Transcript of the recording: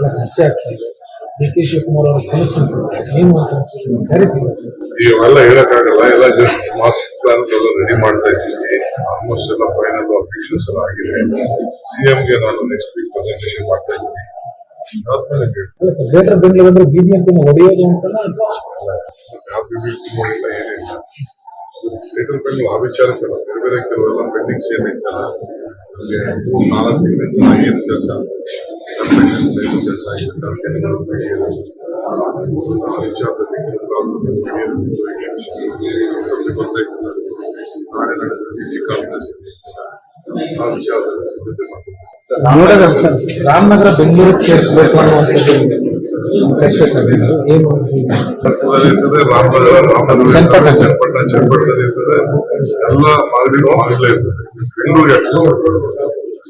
ಎಲ್ಲ ಚರ್ಚೆ ಆಗ್ತಾ ಇದೆ ಡಿ ಕೆ ಶಿವಕುಮಾರ್ ಅವರ ಕನಸು ಏನು ಅಂತ ಕರಿತೀವಿ. ಇವೆಲ್ಲ ಹೇಳಕ್ಕಾಗಲ್ಲ. ಎಲ್ಲ ಜಸ್ಟ್ ಮಾಸ್ಟರ್ ಪ್ಲಾನ್ ಎಲ್ಲ ರೆಡಿ ಮಾಡ್ತಾ ಇದ್ದೀವಿ. ಆಲ್ಮೋಸ್ಟ್ ಎಲ್ಲ ಫೈನಲ್ ಅಫಿಷಿಯಲ್ಸ್ ಎಲ್ಲ ಆಗಿದೆ. ಸಿಎಂ ಗೆ ನಾನು ನೆಕ್ಸ್ಟ್ ವೀಕ್ ಪ್ರೆಸೆಂಟೇಷನ್ ಮಾಡ್ತಾ ಇದ್ದೀನಿ. ಅಲ್ಲ ಸರ್ ಗ್ರೇಟರ್ ಬೆಂಗಳೂರು ಅಂದ್ರೆ ಬಿಬಿಎಂಪಿ ಹೊಡೆಯೋದು ಅಂತ ಯಾವ ಬಿಬಿಎಂಪಿ ಮಾಡಿಲ್ಲ ಏನಿಲ್ಲ ಗ್ರೇಟರ್ ಬೆಂಗಳೂರು ಆ ವಿಚಾರಕ್ಕಲ್ಲ ಬೇರೆ ಬೇರೆ ಕೆಲವೆಲ್ಲ ಪೆಂಡಿಂಗ್ಸ್ ಏನೈತಲ್ಲ ಅಲ್ಲಿ ಮೂರು ನಾಲ್ಕು ತಿಂಗಳಿಂದ ಏನು ಕೆಲಸ? ಕೆಲಸ ನಾಳೆ ನಡೆದ ಆ ವಿಚಾರದಲ್ಲಿ ಸಿದ್ಧತೆ ಮಾಡ್ತಾರೆ ಸರ್. ರಾಮನಗರ ಬೆಂಗಳೂರಿಗೆ ಸೇರಿಸಬೇಕು ಅನ್ನುವಂಥದ್ದು ಚರ್ಚೆ ಸರ್. ಏನು? ಇರ್ತದೆ ರಾಮನಗರ ರಾಮನಗರ ಚನ್ನಪಟ್ಟಣ. ಚನ್ನಪಟ್ಟಣ ಚನ್ನಪಟ್ಟಣದಲ್ಲಿ ಇರ್ತದೆ ಎಲ್ಲ ಮಾಗಡಿ ಆಗಲೇ ಇರ್ತದೆ ಬೆಂಗಳೂರಿಗೆ